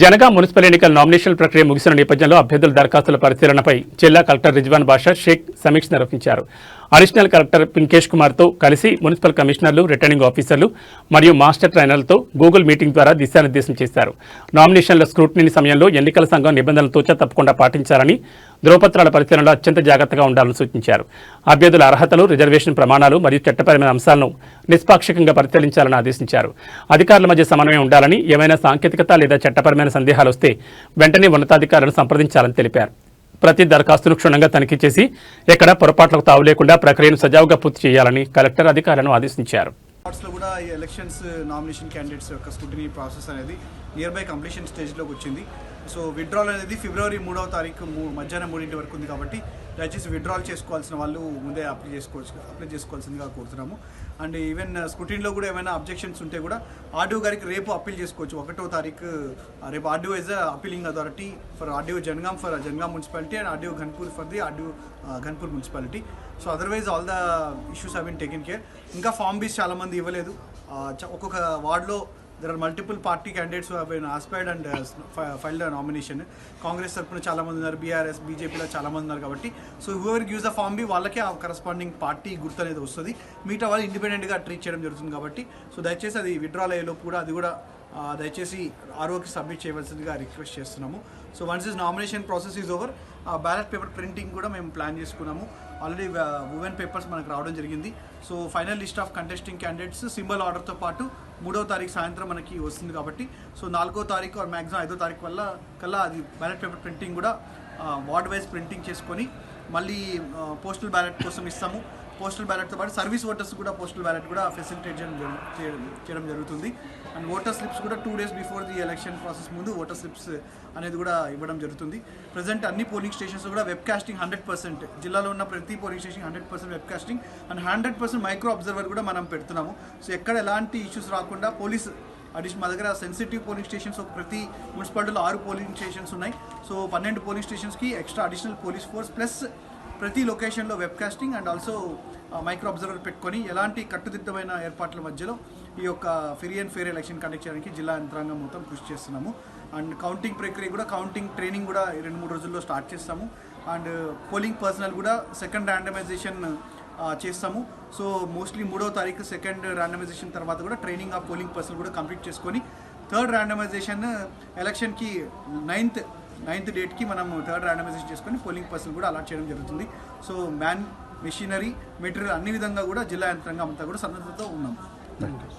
జనగా municipal ఎన్నికల nomination ప్రక్రియ ముగిసిన నేపథ్యంలో అభ్యర్థుల దరఖాస్తుల పరిశీలనపై జిల్లా కలెక్టర్ రిజ్వాన్ బాషా షేక్ సమీక్ష నిర్వహించారు. అడిషనల్ కలెక్టర్ పింకేష్ కుమార్తో కలిసి మున్సిపల్ కమిషనర్లు రిటర్నింగ్ ఆఫీసర్లు మరియు మాస్టర్ ట్రైనర్లతో గూగుల్ మీటింగ్ ద్వారా దిశానిర్దేశం చేశారు. నామినేషన్ల స్క్రూటినీ సమయంలో ఎన్నికల సంఘం నిబంధనలతో తప్పకుండా పాటించాలని ధ్రువపత్రాల పరిశీలనలో అత్యంత జాగ్రత్తగా ఉండాలని సూచించారు. అభ్యర్థుల అర్హతలు రిజర్వేషన్ ప్రమాణాలు మరియు చట్టపరమైన అంశాలను నిష్పాక్షికంగా పరిశీలించాలని ఆదేశించారు. అధికారుల మధ్య సమన్వయం ఉండాలని ఏమైనా సాంకేతికత లేదా చట్టపరమైన సందేహాలు వస్తే వెంటనే ఉన్నతాధికారులను సంప్రదించాలని తెలిపారు. ప్రతి దరఖాస్తును క్షుణ్ణంగా తనిఖీ చేసి ఎక్కడ పొరపాట్లకు తావు లేకుండా ప్రక్రియను సజావుగా పూర్తి చేయాలని కలెక్టర్ అధికారులను ఆదేశించారు. కూడా ఈ ఎలక్షన్స్ నామినేషన్ క్యాండిడేట్స్ యొక్క స్కూటినీ ప్రాసెస్ అనేది నియర్ బై కంప్లీషన్ స్టేజ్లోకి వచ్చింది. సో విడ్రాల్ అనేది ఫిబ్రవరి మూడవ తారీఖు మూ- మధ్యాహ్నం మూడింటి వరకు ఉంది కాబట్టి దయచేసి విత్డ్రాల్ చేసుకోవాల్సిన వాళ్ళు ముందే అప్లై చేసుకోవచ్చు అప్లై చేసుకోవాల్సిందిగా కోరుతున్నాము. అండ్ ఈవెన్ స్క్రూటీన్లో కూడా ఏమైనా అబ్జెక్షన్స్ ఉంటే కూడా ఆర్డీఓ గారికి రేపు అప్పీల్ చేసుకోవచ్చు. ఒకటో తారీఖు రేపు RDO is the appealing authority for RDO Jangaon for Jangaon municipality and RDO Ghanpur for the RDO Ghanpur municipality so otherwise all the issues have been taken care ఇంకా form Bs చాలామంది ఇవ్వలేదు. చ- ఒక్కొక్క వార్డులో there are multiple party candidates have been aspired and filed nomination Congress తరఫున చాలా మంది ఉన్నారు బీఆర్ఎస్ బీజేపీలో చాలా మంది ఉన్నారు కాబట్టి. So whoever gives the form B వాళ్ళకే ఆ కరస్పాండింగ్ పార్టీ గుర్తు అనేది వస్తుంది. మిగతా వాళ్ళు ఇండిపెండెంట్గా ట్రీట్ చేయడం జరుగుతుంది కాబట్టి. సో దయచేసి అది విత్డ్రాల్ అయ్యేలోపు కూడా అది కూడా దయచేసి ఆర్ఓకి సబ్మిట్ చేయవలసిందిగా రిక్వెస్ట్ చేస్తున్నాము. So once is nomination process is over ballot paper printing కూడా మేము ప్లాన్ చేసుకున్నాము. ఆల్రెడీ ఉమెన్ పేపర్స్ మనకు రావడం జరిగింది. So final list of contesting candidates symbol ఆర్డర్తో పాటు మూడో తారీఖు సాయంత్రం మనకి వస్తుంది కాబట్టి సో నాలుగో తారీఖు ఆర్ మ్యాక్సిమం ఐదో తారీఖు వల్ల కల్లా అది బ్యాలెట్ పేపర్ ప్రింటింగ్ కూడా వార్డ్ వైజ్ ప్రింటింగ్ చేసుకొని మళ్ళీ పోస్టల్ బ్యాలెట్ కోసం ఇస్తాము. పోస్టల్ బ్యాలెట్తో పాటు సర్వీస్ ఓటర్స్ కూడా పోస్టల్ బ్యాలెట్ కూడా ఫెసిలిటేట్ చేయడం చేయడం చేయడం జరుగుతుంది. అండ్ ఓటర్ స్లిప్స్ కూడా two days before the election process ముందు ఓటర్ స్లిప్స్ అనేది కూడా ఇవ్వడం జరుగుతుంది. ప్రజెంట్ అన్ని పోలింగ్ స్టేషన్స్ కూడా వెబ్ కాస్టింగ్ హండ్రెడ్ పర్సెంట్. జిల్లాలో ఉన్న ప్రతి polling station hundred percent web casting. And hundred percent micro observer కూడా మనం పెడుతున్నాము. సో ఎక్కడ ఎలాంటి ఇష్యూస్ రాకుండా పోలీస్ అడిషన్ మా దగ్గర సెన్సిటివ్ పోలింగ్ స్టేషన్స్ ఒక ప్రతి మున్సిపాలిటీలో ఆరు పోలింగ్ స్టేషన్స్ ఉన్నాయి. సో పన్నెండు polling స్టేషన్స్కి extra additional police force plus ప్రతి లొకేషన్లో web casting and also micro observer పెట్టుకొని ఎలాంటి కట్టుదిట్టమైన ఏర్పాట్ల మధ్యలో ఈ యొక్క free and fair election conduct చేయడానికి జిల్లా యంత్రాంగం మొత్తం కృషి చేస్తున్నాము. అండ్ కౌంటింగ్ ప్రక్రియ కూడా కౌంటింగ్ ట్రైనింగ్ కూడా రెండు మూడు రోజుల్లో స్టార్ట్ చేస్తాము. అండ్ పోలింగ్ పర్సనల్ కూడా సెకండ్ ర్యాండమైజేషన్ uh, చేస్తాము. సో మోస్ట్లీ మూడో తారీఖు సెకండ్ ర్యాండమైజేషన్ తర్వాత కూడా ట్రైనింగ్ ఆఫ్ పోలింగ్ పర్సన్ కూడా కంప్లీట్ చేసుకొని థర్డ్ ర్యాండమైజేషన్ ఎలక్షన్కి నైన్త్ నైన్త్ డేట్కి మనం థర్డ్ ర్యాండమైజేషన్ చేసుకొని పోలింగ్ పర్సన్ కూడా అలాట్ చేయడం జరుగుతుంది. సో మ్యాన్ మెషినరీ మెటీరియల్ అన్ని విధంగా కూడా జిల్లా యంత్రాంగం అంతా కూడా సన్నద్ధతో ఉన్నాం థ్యాంక్ యూ